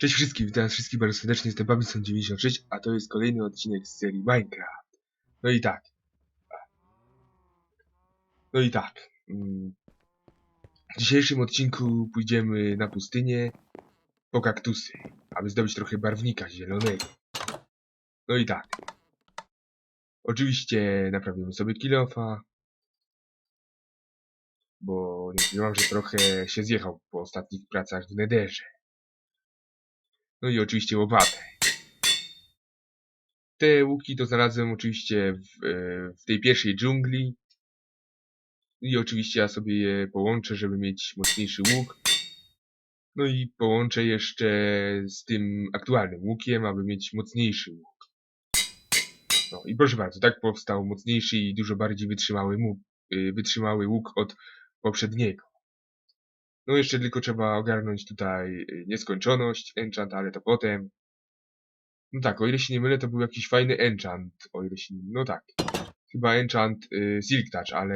Cześć wszystkim, witam wszystkich bardzo serdecznie, jestem Babison96, a to jest kolejny odcinek z serii Minecraft. No i tak. No i tak. mm, W dzisiejszym odcinku pójdziemy na pustynię po kaktusy, aby zdobyć trochę barwnika zielonego. No i tak. Oczywiście naprawimy sobie kilofa, bo nie ukrywam, że trochę się zjechał po ostatnich pracach w Nederze. No i oczywiście łopatę. Te łuki to znalazłem oczywiście w, e, w tej pierwszej dżungli. I oczywiście ja sobie je połączę, żeby mieć mocniejszy łuk. No i połączę jeszcze z tym aktualnym łukiem, aby mieć mocniejszy łuk. No i proszę bardzo, tak powstał mocniejszy i dużo bardziej wytrzymały, łuk, y, wytrzymały łuk od poprzedniego. No jeszcze tylko trzeba ogarnąć tutaj y, nieskończoność, enchant, ale to potem. No tak, o ile się nie mylę, to był jakiś fajny enchant, o ile się... No tak. Chyba enchant y, Silk Touch, ale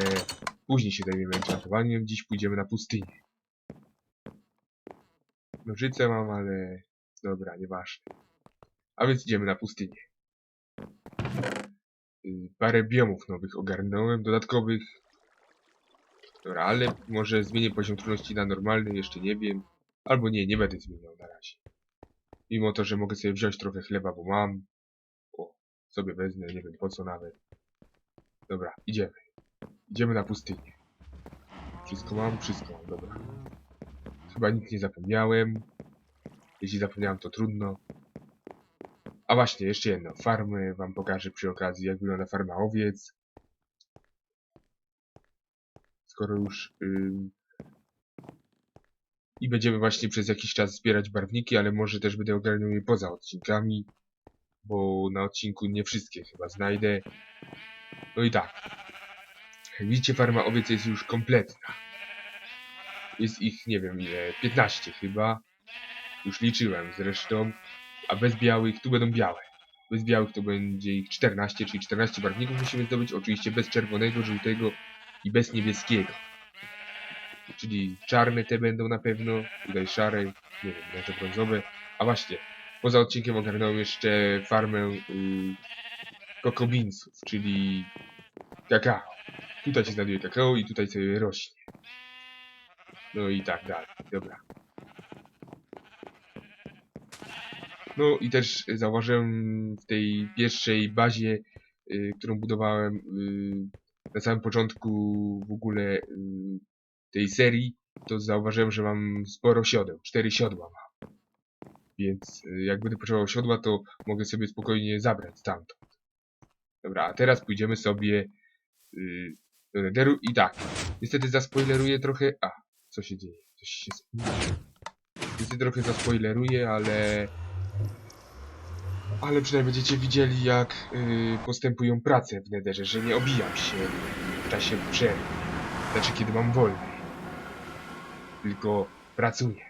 później się zajmiemy enchantowaniem, dziś pójdziemy na pustynię. Nożyce mam, ale... Dobra, nieważne. A więc idziemy na pustynię. Y, parę biomów nowych ogarnąłem, dodatkowych, Dobra, ale może zmienię poziom trudności na normalny, jeszcze nie wiem. Albo nie, nie będę zmieniał na razie. Mimo to, że mogę sobie wziąć trochę chleba, bo mam. O, sobie wezmę, nie wiem po co nawet. Dobra, idziemy. Idziemy na pustynię. Wszystko mam? Wszystko mam, dobra. Chyba nic nie zapomniałem. Jeśli zapomniałem, to trudno. A właśnie, jeszcze jedno. Farmę wam pokażę przy okazji, jak wygląda farma owiec. Skoro już i będziemy właśnie przez jakiś czas zbierać barwniki, ale może też będę ogarniał je poza odcinkami, bo na odcinku nie wszystkie chyba znajdę. No i tak. Widzicie, farma owiec jest już kompletna. Jest ich, nie wiem ile, 15 chyba. Już liczyłem zresztą. A bez białych, tu będą białe. Bez białych to będzie ich 14, czyli 14 barwników musimy zdobyć. Oczywiście bez czerwonego, żółtego i bez niebieskiego. Czyli czarne te będą na pewno, tutaj szare, nie wiem, może brązowe. A właśnie, poza odcinkiem ogarnąłem jeszcze farmę y, kokobinsów, czyli kakao. Tutaj się znajduje kakao i tutaj sobie rośnie. No i tak dalej, dobra. No i też zauważyłem w tej pierwszej bazie, y, którą budowałem y, na samym początku w ogóle y, tej serii, to zauważyłem, że mam sporo siodeł. Cztery siodła mam. Więc y, jak będę potrzebował siodła, to mogę sobie spokojnie zabrać stamtąd. Dobra, a teraz pójdziemy sobie y, do Netheru i tak. Niestety zaspoileruję trochę... A, co się dzieje? Coś się. Niestety trochę zaspoileruję, ale... Ale przynajmniej będziecie widzieli, jak y, postępują prace w Netherze, że nie obijam się w czasie przerwy. Znaczy, kiedy mam wolny. Tylko pracuję.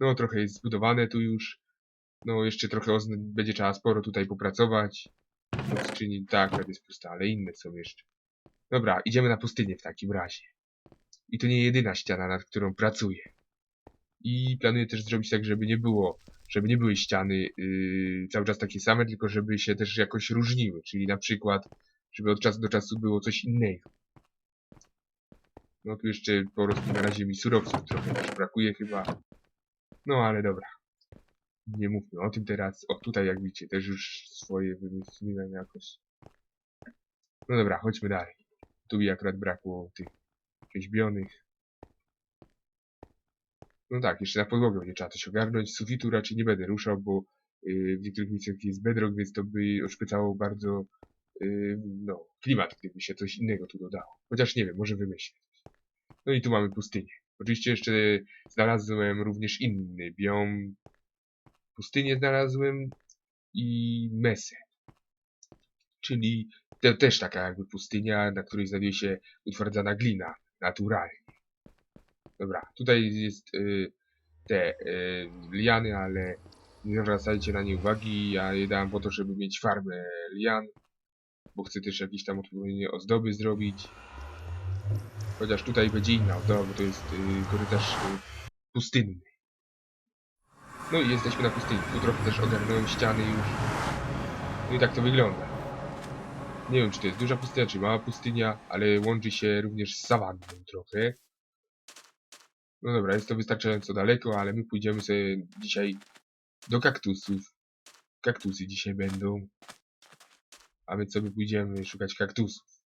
No, trochę jest zbudowane tu już. No, jeszcze trochę będzie trzeba sporo tutaj popracować. No, skrzyni, tak, to jest pusta, ale inne są jeszcze. Dobra, idziemy na pustynię w takim razie. I to nie jedyna ściana, nad którą pracuję. I planuję też zrobić tak, żeby nie było, żeby nie były ściany yy, cały czas takie same, tylko żeby się też jakoś różniły. Czyli na przykład, żeby od czasu do czasu było coś innego. No tu jeszcze po prostu na razie mi surowców trochę też brakuje chyba. No ale dobra. Nie mówmy o tym teraz. O tutaj jak widzicie też już swoje wymyśliłem jakoś. No dobra, chodźmy dalej. Tu mi akurat brakło tych rzeźbionych. No tak, jeszcze na podłogę będzie trzeba coś ogarnąć. Sufitu raczej nie będę ruszał, bo yy, w niektórych miejscach jest bedrock, więc to by oszpycało bardzo yy, no, klimat, gdyby się coś innego tu dodało. Chociaż nie wiem, może wymyślę. No i tu mamy pustynię. Oczywiście jeszcze znalazłem również inny biom. Pustynię znalazłem i mesę. Czyli te, też taka jakby pustynia, na której znajduje się utwardzana glina naturalnie. Dobra, tutaj jest y, te y, liany, ale nie zwracajcie na nie uwagi. Ja je dałem po to, żeby mieć farmę lian, bo chcę też jakieś tam odpowiednie ozdoby zrobić. Chociaż tutaj będzie inna ozdoba, bo to jest y, korytarz y, pustynny. No i jesteśmy na pustyni. Tu trochę też ogarnąłem ściany już. No i tak to wygląda. Nie wiem, czy to jest duża pustynia, czy mała pustynia, ale łączy się również z sawanną trochę. No dobra, jest to wystarczająco daleko, ale my pójdziemy sobie dzisiaj do kaktusów. Kaktusy dzisiaj będą. A my sobie pójdziemy szukać kaktusów.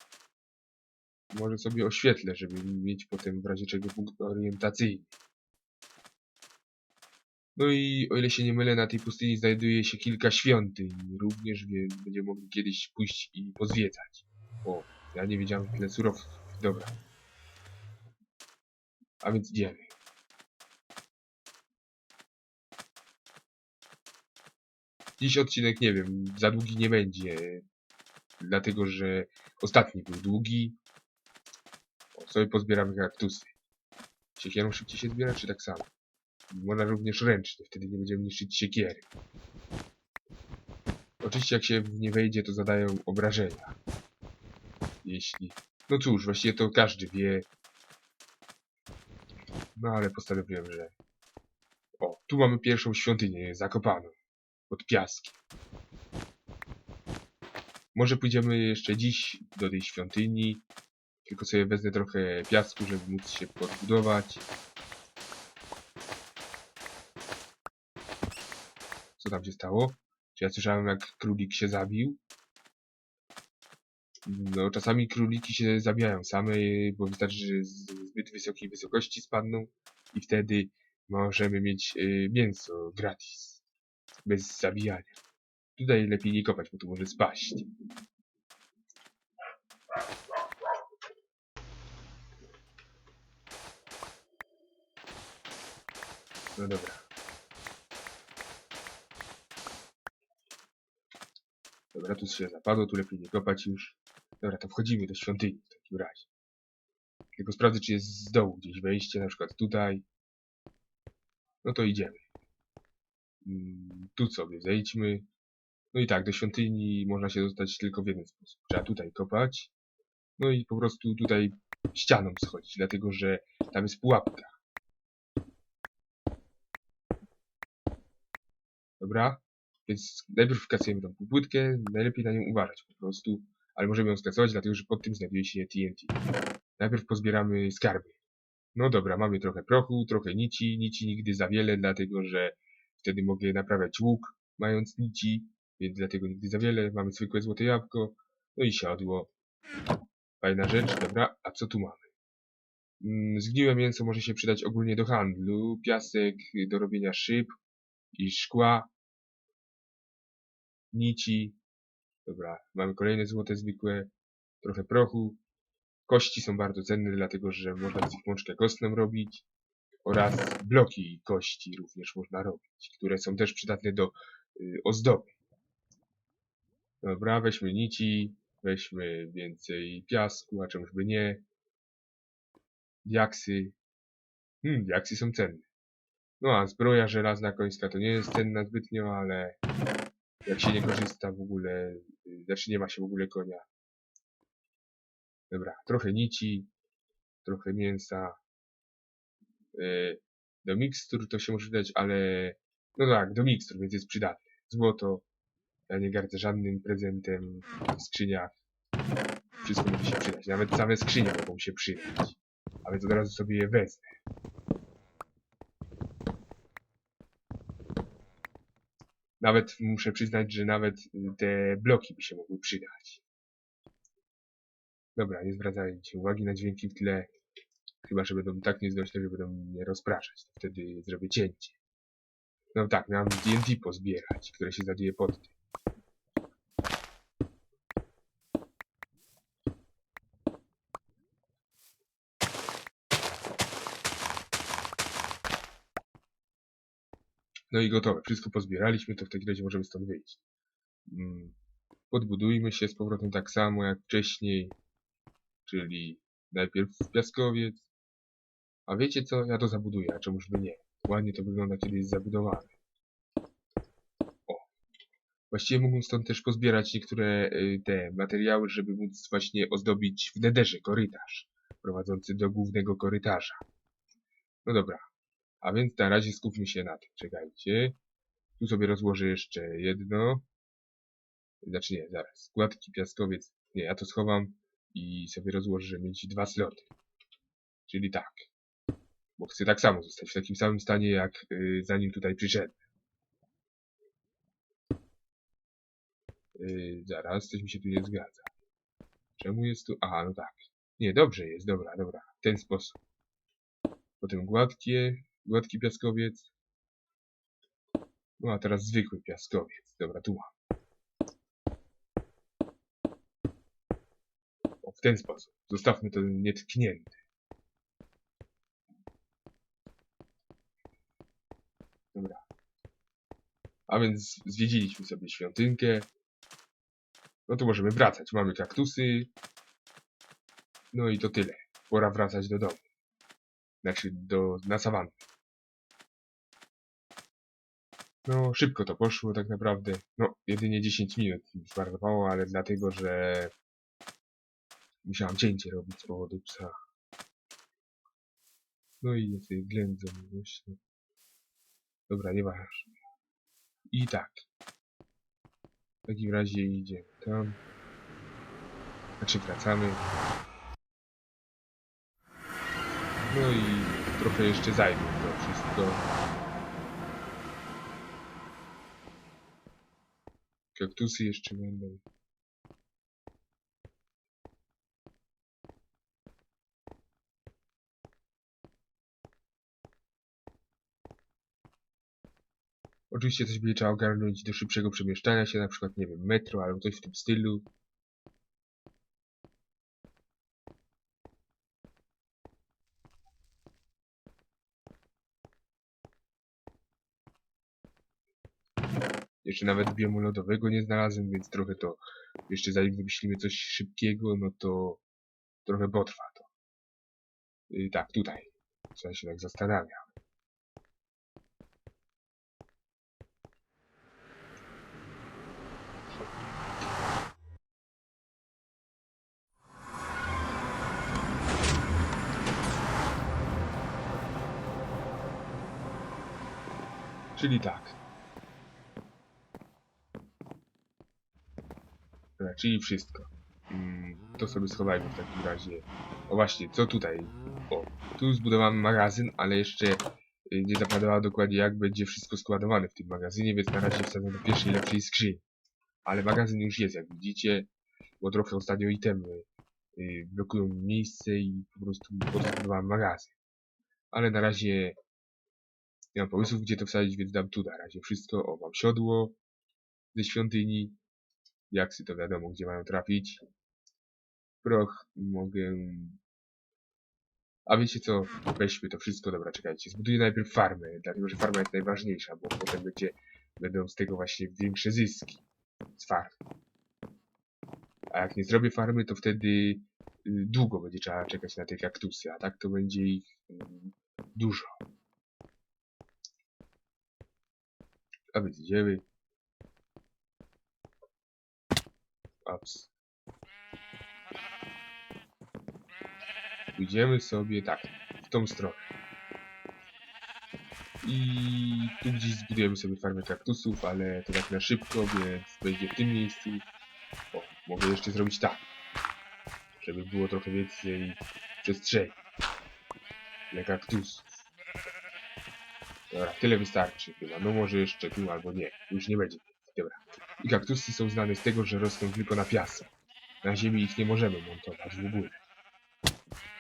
Może sobie oświetlę, żeby mieć potem w razie czego punkt orientacyjny. No i o ile się nie mylę, na tej pustyni znajduje się kilka świątyń również, więc będziemy mogli kiedyś pójść i pozwiedzać. O, ja nie wiedziałem tyle surowców. Dobra. A więc idziemy. Dziś odcinek, nie wiem, za długi nie będzie. Dlatego, że ostatni był długi. O, sobie pozbieramy kaktusy. Siekierą szybciej się zbiera, czy tak samo? Można również ręcznie, wtedy nie będziemy niszczyć siekiery. Oczywiście jak się nie wejdzie, to zadają obrażenia. Jeśli... No cóż, właściwie to każdy wie. No ale postanowiłem, że... O, tu mamy pierwszą świątynię zakopaną. Pod piaskiem. Może pójdziemy jeszcze dziś do tej świątyni. Tylko sobie wezmę trochę piasku, żeby móc się podbudować. Co tam się stało? Czy ja słyszałem, jak królik się zabił? No, czasami króliki się zabijają same, bo wystarczy, że z zbyt wysokiej wysokości spadną i wtedy możemy mieć y, mięso gratis. Bez zabijania. Tutaj lepiej nie kopać, bo tu może spaść. No dobra. Dobra, tu się zapadło, tu lepiej nie kopać już. Dobra, to wchodzimy do świątyni w takim razie. Tylko sprawdzę, czy jest z dołu gdzieś wejście, na przykład tutaj. No to idziemy. Mm, tu sobie zejdźmy. No i tak, do świątyni można się dostać tylko w jeden sposób. Trzeba tutaj kopać. No i po prostu tutaj ścianą schodzić, dlatego że tam jest pułapka. Dobra? Więc najpierw kasujemy tą płytkę, najlepiej na nią uważać po prostu, ale możemy ją skasować, dlatego że pod tym znajduje się TNT. Najpierw pozbieramy skarby. No dobra, mamy trochę prochu, trochę nici, nici nigdy za wiele, dlatego że wtedy mogę naprawiać łuk, mając nici, więc dlatego nigdy za wiele. Mamy zwykłe złote jabłko, no i siodło. Fajna rzecz, dobra, a co tu mamy? Mm, Zgniłe mięso może się przydać ogólnie do handlu, piasek do robienia szyb i szkła, nici. Dobra, mamy kolejne złote zwykłe, trochę prochu. Kości są bardzo cenne, dlatego że można z nich mączkę kostną robić. Oraz bloki kości również można robić, które są też przydatne do y, ozdoby. Dobra, weźmy nici, weźmy więcej piasku, a czemuż by nie. Diaksy. Hmm, diaksy są cenne. No a zbroja żelazna końska to nie jest cenna zbytnio, ale jak się nie korzysta w ogóle, y, znaczy nie ma się w ogóle konia. Dobra, trochę nici, trochę mięsa. Y, Do mikstur to się może dać, ale no tak, do mikstur, więc jest przydatne. Złoto, ja nie gardzę żadnym prezentem w skrzyniach. Wszystko może się przydać, nawet same skrzynie mogą się przydać. A więc od razu sobie je wezmę. Nawet muszę przyznać, że nawet y, te bloki by się mogły przydać. Dobra, nie zwracajcie uwagi na dźwięki w tle. Chyba, że będą tak nieznośne, że będą mnie rozpraszać. To wtedy zrobię cięcie. No tak, miałem TNT pozbierać, które się znajduje pod tym. No i gotowe. Wszystko pozbieraliśmy, to w takim razie możemy stąd wyjść. Mm, Podbudujmy się z powrotem tak samo jak wcześniej. Czyli najpierw piaskowiec. A wiecie co? Ja to zabuduję, a czemuż by nie. Ładnie to wygląda, kiedy jest zabudowane. O. Właściwie mógłbym stąd też pozbierać niektóre y, te materiały, żeby móc właśnie ozdobić w nederze korytarz prowadzący do głównego korytarza. No dobra. A więc na razie skupmy się na tym. Czekajcie. Tu sobie rozłożę jeszcze jedno. Znaczy nie, zaraz. Gładki piaskowiec. Nie, ja to schowam i sobie rozłożę, żeby mieć dwa sloty. Czyli tak. Bo chcę tak samo zostać w takim samym stanie, jak y, zanim tutaj przyszedłem. Y, zaraz, coś mi się tu nie zgadza. Czemu jest tu... Aha, no tak. Nie, dobrze jest, dobra, dobra. W ten sposób. Potem gładkie, gładki piaskowiec. No a teraz zwykły piaskowiec. Dobra, tu mam. O, w ten sposób. Zostawmy to nietknięte. Dobra. A więc zwiedziliśmy sobie świątynkę. No to możemy wracać. Mamy kaktusy. No i to tyle. Pora wracać do domu. Znaczy do, na sawannę. No, szybko to poszło tak naprawdę. No, jedynie 10 minut mi zmarnowało, ale dlatego, że musiałam cięcie robić z powodu psa. No i jest ględzą właśnie. Dobra, nieważne. I tak. W takim razie idziemy tam. Znaczy wracamy. No i trochę jeszcze zajmie to wszystko. Kaktusy jeszcze będą. Oczywiście coś będzie trzeba ogarnąć do szybszego przemieszczania się, na przykład, nie wiem, metro albo coś w tym stylu. Jeszcze nawet biomu lodowego nie znalazłem, więc trochę to, jeszcze zanim wymyślimy coś szybkiego, no to trochę potrwa to. I tak, tutaj. Ja się tak zastanawiam. Czyli tak. Dobra, czyli wszystko. Mm, to sobie schowajmy w takim razie. O właśnie, co tutaj? O, tu zbudowałem magazyn, ale jeszcze y, nie zapadała dokładnie jak będzie wszystko składowane w tym magazynie, więc na razie wsadzę do pierwszej lepszej skrzyni. Ale magazyn już jest, jak widzicie, bo trochę ostatnio itemy y, blokują mi miejsce i po prostu po to zbudowałem magazyn. Ale na razie nie mam pomysłów, gdzie to wsadzić, więc dam tu na razie wszystko. O, mam siodło ze świątyni. Jaksy to wiadomo, gdzie mają trafić. Proch mogę... A wiecie co? Weźmy to wszystko. Dobra, czekajcie. Zbuduję najpierw farmę, dlatego że farma jest najważniejsza, bo potem będzie, będą z tego właśnie większe zyski z farmy. A jak nie zrobię farmy, to wtedy y, długo będzie trzeba czekać na te kaktusy, a tak to będzie ich y, dużo. Więc idziemy. Ups. Pójdziemy sobie tak, w tą stronę. I tu gdzieś zbudujemy sobie farmę kaktusów, ale to tak na szybko, więc będzie w tym miejscu. O, mogę jeszcze zrobić tak. Żeby było trochę więcej przestrzeni. Dla kaktusów. Dobra, tyle wystarczy chyba. No może jeszcze tu albo nie. Już nie będzie. Dobra. I kaktusy są znane z tego, że rosną tylko na piasku. Na ziemi ich nie możemy montować w ogóle.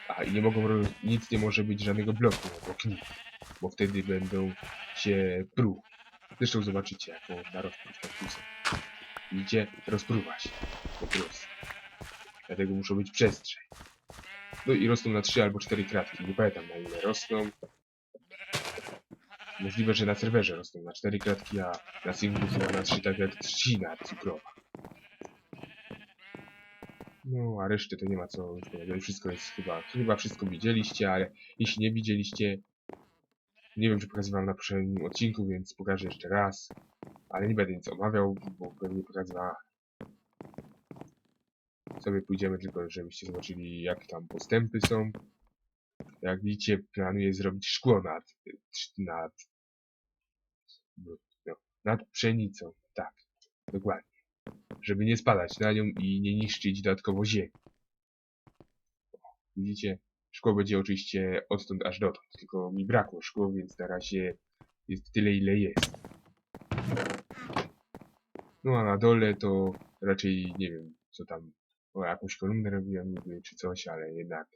A i nie mogą nic nie może być żadnego bloku obok nich. Bo wtedy będą się pruł. Zresztą zobaczycie jak można rozpruć kaktusy. Widzicie? Rozpruwa się. Po prostu. Dlatego muszą być przestrzeń. No i rosną na 3 albo 4 kratki. Nie pamiętam na ile rosną. Możliwe, że na serwerze rosną na 4 kratki, a na singlu chyba na 3, tak jak trzcina cukrowa. No, a reszty to nie ma co powiedzieć. Wszystko jest chyba, chyba wszystko widzieliście, ale jeśli nie widzieliście, nie wiem, czy pokazywałem na poprzednim odcinku, więc pokażę jeszcze raz. Ale nie będę nic omawiał, bo pewnie pokazywałem. Sobie pójdziemy tylko, żebyście zobaczyli, jak tam postępy są. Jak widzicie, planuję zrobić szkło nad, nad, no, nad pszenicą. Tak, dokładnie. Żeby nie spadać na nią i nie niszczyć dodatkowo ziemi. Widzicie, szkło będzie oczywiście odtąd aż dotąd. Tylko mi brakło szkło, więc na razie jest tyle, ile jest. No a na dole to raczej nie wiem, co tam. O, jakąś kolumnę robiłem czy coś, ale jednak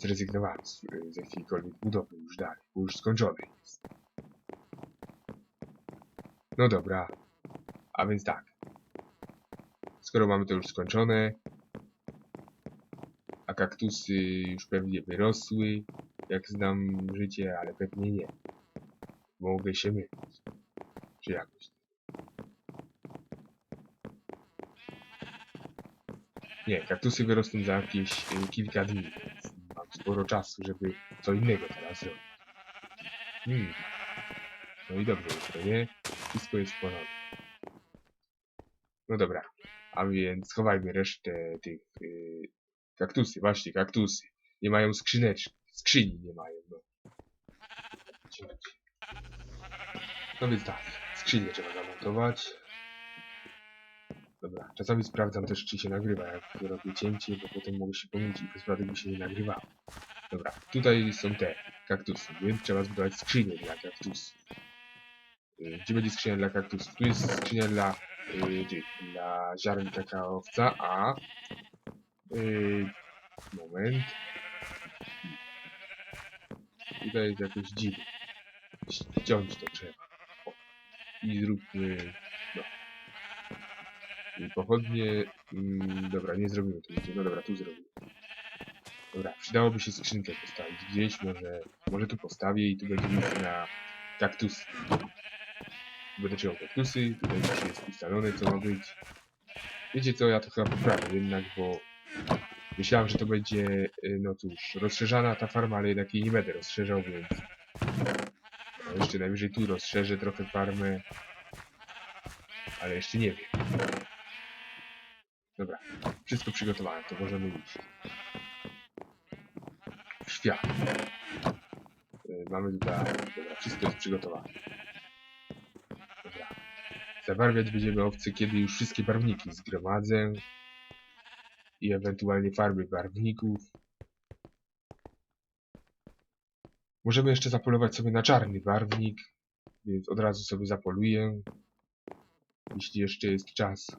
zrezygnowałem z, z jakiejkolwiek budowy już dalej, bo już skończone jest. No dobra, a więc tak. Skoro mamy to już skończone, a kaktusy już pewnie wyrosły, jak znam życie, ale pewnie nie. Mogę się mylić. Czy jakoś. Nie, kaktusy wyrosną za jakieś y, kilka dni, sporo czasu, żeby co innego teraz zrobić. Hmm. No i dobrze jest to, nie? Wszystko jest w porządku. No dobra, a więc schowajmy resztę tych y, kaktusy, właśnie kaktusy. Nie mają skrzyneczki, skrzyni nie mają, no. No więc tak, skrzynię trzeba zamontować. Dobra, czasami sprawdzam też, czy się nagrywa, jak robię cięcie, bo potem mogę się pomylić i przypadek by się nie nagrywało. Dobra, tutaj są te kaktusy, więc trzeba zbudować skrzynię dla kaktusów. Y, Gdzie będzie skrzynia dla kaktusów? Tu jest skrzynia dla, y, tych, dla ziaren kakaowca, a... Y, moment. Tutaj jest jakoś dziwne. Ściąć to trzeba. O. I zróbmy... Pochodnie... Mm, dobra, nie zrobimy tu nigdzie. No dobra, tu zrobimy. Dobra, przydałoby się skrzynkę postawić gdzieś, może... Może tu postawię i tu będzie miejsce na kaktusy. Będę trzymał kaktusy, tutaj już jest ustalone co ma być. Wiecie co, ja to chyba poprawię jednak, bo myślałem, że to będzie, y, no cóż, rozszerzana ta farma, ale jednak jej nie będę rozszerzał, więc no, jeszcze najwyżej tu rozszerzę trochę farmę, ale jeszcze nie wiem. Dobra, wszystko przygotowałem, to możemy iść. Świat. Y, Mamy tutaj, dobra, wszystko jest przygotowane. Dobra. Zabarwiać będziemy owce, kiedy już wszystkie barwniki zgromadzę i ewentualnie farby barwników. Możemy jeszcze zapolować sobie na czarny barwnik, więc od razu sobie zapoluję, jeśli jeszcze jest czas.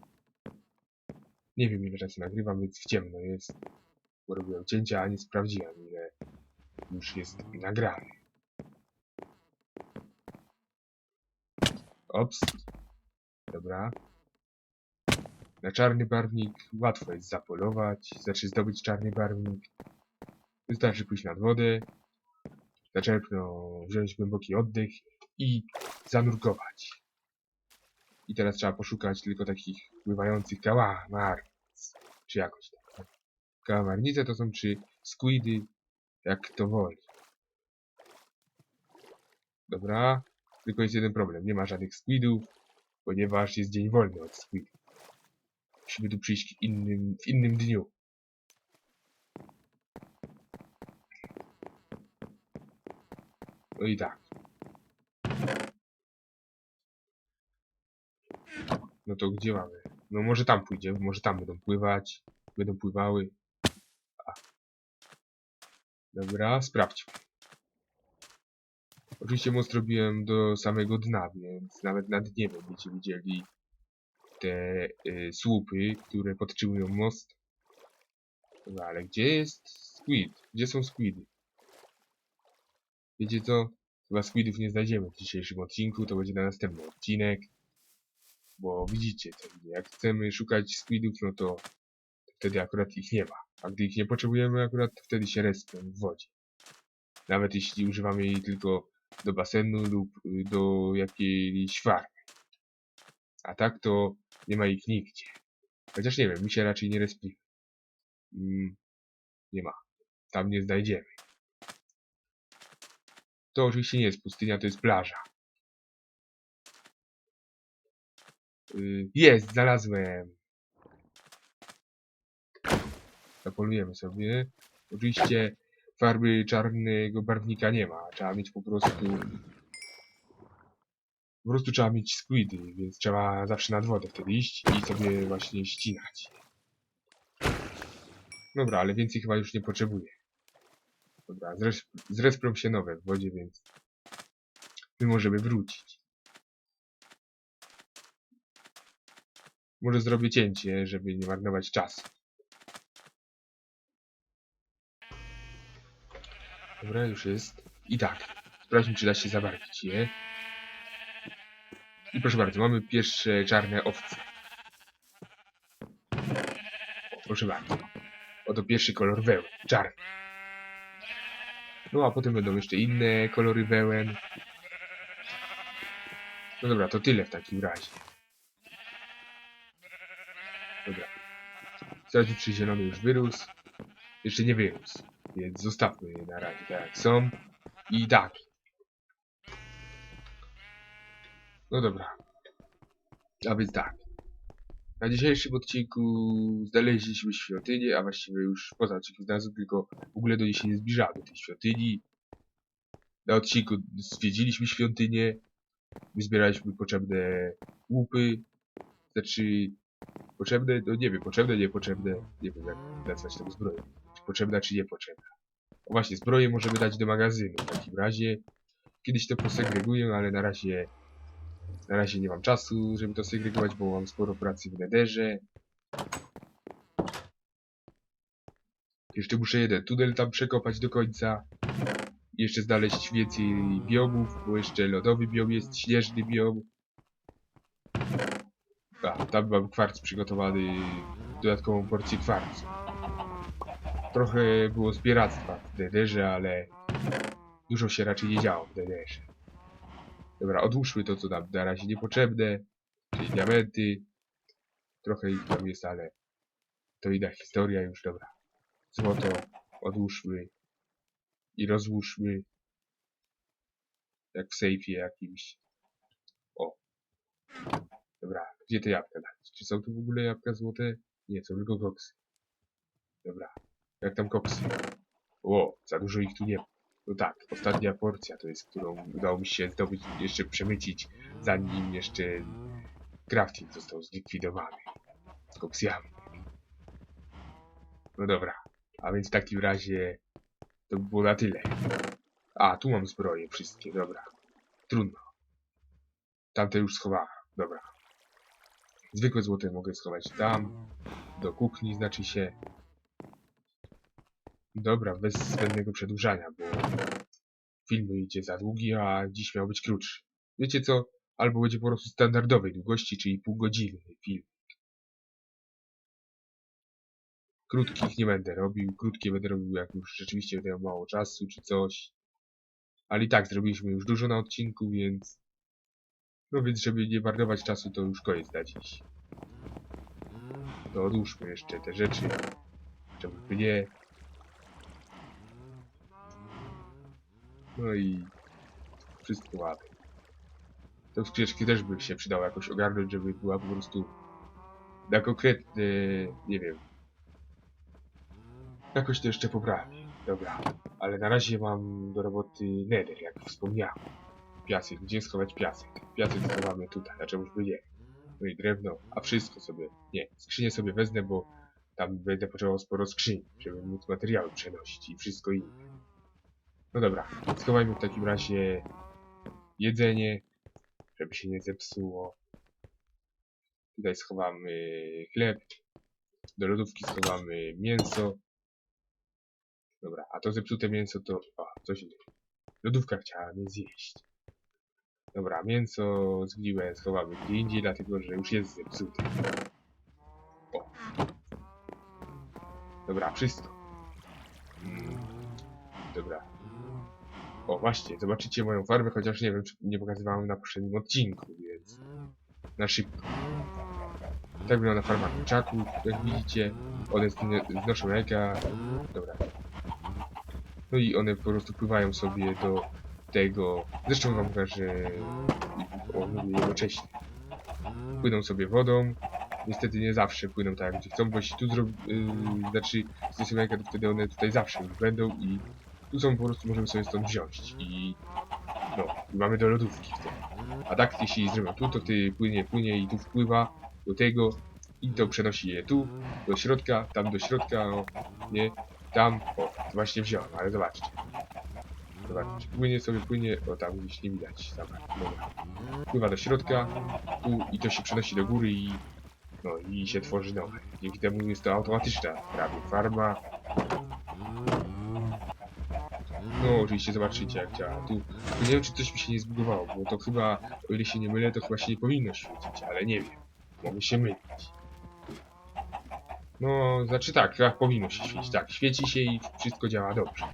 Nie wiem ile czasu nagrywam, więc w ciemno jest, robiłem cięcia, a nie sprawdziłem ile już jest nagrane. Ops. Dobra. Na czarny barwnik łatwo jest zapolować, znaczy zdobyć czarny barwnik. Wystarczy pójść nad wodę, zaczerpnąć, wziąć głęboki oddech i zanurkować. I teraz trzeba poszukać tylko takich pływających kałamarnic, czy jakoś tak. Kałamarnice to są czy squidy, jak to woli. Dobra, tylko jest jeden problem, nie ma żadnych squidów, ponieważ jest dzień wolny od squidów. Musimy tu przyjść innym, w innym dniu. No i tak. No to gdzie mamy? No może tam pójdziemy, może tam będą pływać. Będą pływały. A. Dobra, sprawdźmy. Oczywiście most robiłem do samego dna, więc nawet na dnie będziecie widzieli te y, słupy, które podtrzymują most. Dobra, ale gdzie jest squid? Gdzie są squidy? Wiecie co? Chyba squidów nie znajdziemy w dzisiejszym odcinku, to będzie na następny odcinek. Bo widzicie, jak chcemy szukać squidów, no to wtedy akurat ich nie ma. A gdy ich nie potrzebujemy akurat, wtedy się respią w wodzie. Nawet jeśli używamy jej tylko do basenu lub y, do jakiejś farmy. A tak to nie ma ich nigdzie. Chociaż nie wiem, mi się raczej nie respiły. Mm, nie ma. Tam nie znajdziemy. To oczywiście nie jest pustynia, to jest plaża. Jest, znalazłem. Zapolujemy sobie. Oczywiście farby czarnego barwnika nie ma. Trzeba mieć po prostu... Po prostu trzeba mieć squidy, więc trzeba zawsze nad wodę wtedy iść i sobie właśnie ścinać. Dobra, ale więcej chyba już nie potrzebuję. Dobra, zres zresprą się nowe w wodzie, więc my możemy wrócić. Może zrobię cięcie, żeby nie marnować czasu. Dobra, już jest. I tak, sprawdźmy, czy da się zabarwić je. I proszę bardzo, mamy pierwsze czarne owce. Proszę bardzo. Oto pierwszy kolor wełen, czarny. No a potem będą jeszcze inne kolory wełen. No dobra, to tyle w takim razie. Dobra. Sprawdźmy, czy zielony już wyrósł. Jeszcze nie wyrósł, więc zostawmy je na razie tak jak są. I tak. No dobra. A więc tak. Na dzisiejszym odcinku znaleźliśmy świątynię, a właściwie już poza odcinkiem znalazłem, tylko w ogóle do niej się nie zbliżamy, do tej świątyni. Na odcinku zwiedziliśmy świątynię, wyzbieraliśmy potrzebne łupy, znaczy potrzebne, no nie wiem, potrzebne, niepotrzebne, nie wiem jak nazwać tego zbroję, czy potrzebna, czy niepotrzebna. O właśnie, zbroję możemy dać do magazynu w takim razie. Kiedyś to posegreguję, ale na razie na razie nie mam czasu, żeby to segregować, bo mam sporo pracy w nederze. Jeszcze muszę jeden tunel tam przekopać do końca. Jeszcze znaleźć więcej biomów, bo jeszcze lodowy biom jest, śnieżny biom. Tam mam kwarc przygotowany, dodatkową porcję kwarcu. Trochę było zbieractwa w nederze, ale dużo się raczej nie działo w nederze. Dobra, odłóżmy to, co nam na razie niepotrzebne, czyli diamenty. Trochę ich tam jest, ale to inna historia już, dobra. Złoto odłóżmy i rozłóżmy. Jak w sejfie jakimś. O. Dobra, gdzie te jabłka dać? Czy są tu w ogóle jabłka złote? Nie, są tylko koksy. Dobra, jak tam koksy? O, za dużo ich tu nie ma. No tak, ostatnia porcja to jest, którą udało mi się zdobyć, jeszcze przemycić, zanim jeszcze crafting został zlikwidowany z koksjami. No dobra, a więc w takim razie to by było na tyle. A, tu mam zbroje wszystkie, dobra. Trudno. Tamte już schowałem, dobra. Zwykłe złote mogę schować tam, do kuchni znaczy się. Dobra, bez zbędnego przedłużania, bo film idzie za długi, a dziś miał być krótszy. Wiecie co? Albo będzie po prostu standardowej długości, czyli pół godziny film. Krótkich nie będę robił, krótkie będę robił jak już rzeczywiście będę miał mało czasu czy coś. Ale i tak zrobiliśmy już dużo na odcinku, więc... No więc żeby nie marnować czasu, to już koniec na dziś. To odłóżmy jeszcze te rzeczy. Czemu by nie? No i wszystko ładnie. Tą skrzyneczkę też by się przydało jakoś ogarnąć, żeby była po prostu na konkretny, nie wiem. Jakoś to jeszcze poprawię. Dobra, ale na razie mam do roboty nether, jak wspomniałem. Piasek, gdzie schować piasek? Piasek schowamy tutaj, czemuż by nie. No i drewno, a wszystko sobie, nie, skrzynię sobie wezmę, bo tam będę potrzebował sporo skrzyni, żeby móc materiały przenosić i wszystko inne. No dobra, schowajmy w takim razie jedzenie, żeby się nie zepsuło. Tutaj schowamy chleb. Do lodówki schowamy mięso. Dobra, a to zepsute mięso to... O, coś innego. Lodówka chciała mnie zjeść. Dobra, mięso zgniłe schowamy gdzie indziej, dlatego że już jest zepsute. O. Dobra, wszystko. Mm. Dobra, o, właśnie, zobaczycie moją farmę, chociaż nie wiem, czy nie pokazywałem na poprzednim odcinku, więc na szybko. Tak wygląda farma kurczaków, jak widzicie. One zn- znoszą jajka. Dobra. No i one po prostu pływają sobie do tego... Zresztą wam pokażę... Mówię jednocześnie. Płyną sobie wodą. Niestety nie zawsze płyną tak, gdzie chcą, bo jeśli tu zrobi... Yy, znaczy, jajka, to wtedy one tutaj zawsze będą i Tu są po prostu, możemy sobie stąd wziąć i no, i mamy do lodówki w tym. A tak, jeśli zrobią tu, to ty płynie, płynie i tu wpływa do tego i to przenosi je tu, do środka, tam do środka, o, nie, tam, o, właśnie wziąłem, ale zobaczcie. Zobaczcie, płynie sobie, płynie, o tam gdzieś nie widać, dobra, dobra. Pływa do środka, i to się przenosi do góry i no i się tworzy nowe. Dzięki temu jest to automatyczna prawie farma. No oczywiście zobaczycie jak działa. Tu, nie wiem czy coś mi się nie zbugowało, bo to chyba, o ile się nie mylę, to chyba się nie powinno świecić, ale nie wiem. Mogę się mylić. No, znaczy tak, chyba powinno się świecić. Tak, świeci się i wszystko działa dobrze.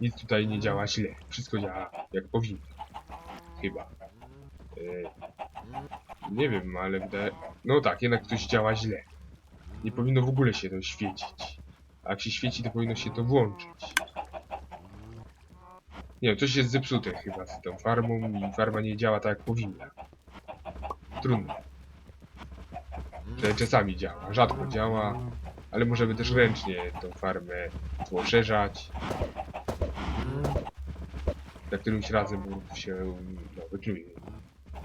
Nic tutaj nie działa źle. Wszystko działa jak powinno. Chyba. E, nie wiem, ale wydaje... No tak, jednak coś działa źle. Nie powinno w ogóle się to świecić. A jak się świeci, to powinno się to włączyć. Nie wiem, coś jest zepsute chyba z tą farmą i farma nie działa tak jak powinna. Trudno. Czasami działa, rzadko działa, ale możemy też ręcznie tą farmę poszerzać. Za którymś razem po się no, wykluje.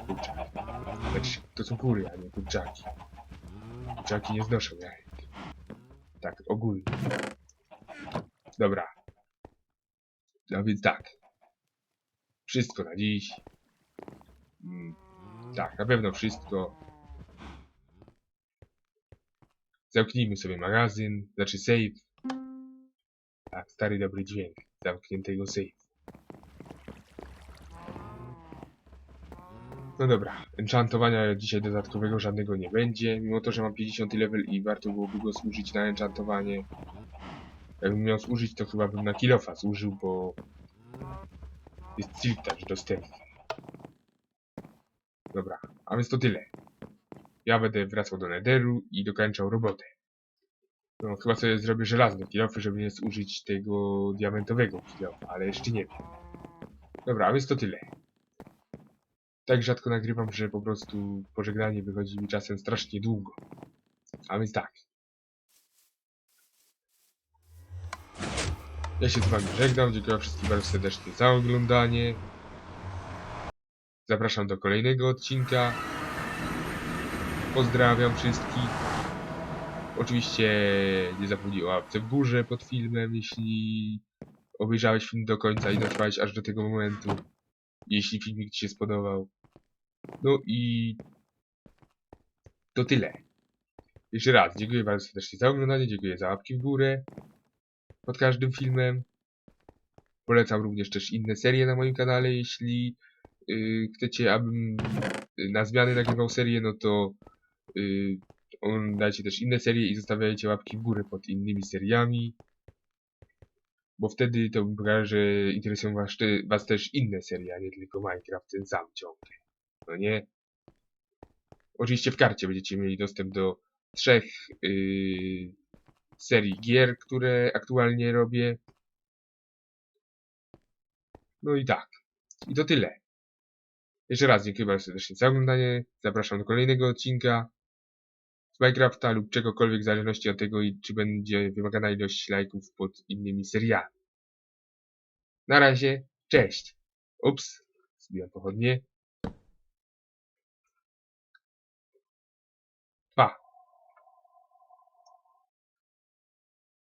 Kurczaki. Znaczy, to są kury, a nie kurczaki. Kurczaki nie znoszą jajek. Tak, ogólnie. Dobra. No więc tak. Wszystko na dziś. Mm, tak, na pewno wszystko. Zamknijmy sobie magazyn, znaczy save. Tak, stary dobry dźwięk zamkniętego save. No dobra, enchantowania dzisiaj dodatkowego żadnego nie będzie, mimo to, że mam 50 level i warto byłoby go służyć na enchantowanie. Jakbym miał służyć, to chyba bym na kilofa służył, bo jest touch dostępny. Dobra, a więc to tyle. Ja będę wracał do Netheru i dokończał robotę. No, chyba sobie zrobię żelazne kilofy, żeby nie zużyć tego diamentowego kilofa, ale jeszcze nie wiem. Dobra, a więc to tyle. Tak rzadko nagrywam, że po prostu pożegnanie wychodzi mi czasem strasznie długo. A więc tak. Ja się z wami żegnam, dziękuję wszystkim bardzo serdecznie za oglądanie. Zapraszam do kolejnego odcinka. Pozdrawiam wszystkich. Oczywiście nie zapomnij o łapce w górze pod filmem, jeśli obejrzałeś film do końca i dotrwałeś aż do tego momentu. Jeśli filmik Ci się spodobał. No i to tyle. Jeszcze raz, dziękuję bardzo serdecznie za oglądanie, dziękuję za łapki w górę pod każdym filmem. Polecam również też inne serie na moim kanale, jeśli yy, chcecie, abym na zmiany nagrywał serię, no to yy, oglądajcie też inne serie i zostawiajcie łapki w górę pod innymi seriami. Bo wtedy to że interesują was, te- was też inne serie, a nie tylko Minecraft ten sam ciągle. No nie? Oczywiście w karcie będziecie mieli dostęp do trzech yy, serii gier, które aktualnie robię. No i tak. I to tyle. Jeszcze raz dziękuję bardzo serdecznie za oglądanie. Zapraszam do kolejnego odcinka Minecrafta lub czegokolwiek w zależności od tego, czy będzie wymagana ilość lajków pod innymi seriami. Na razie, cześć. Ups, zbiłem pochodnie.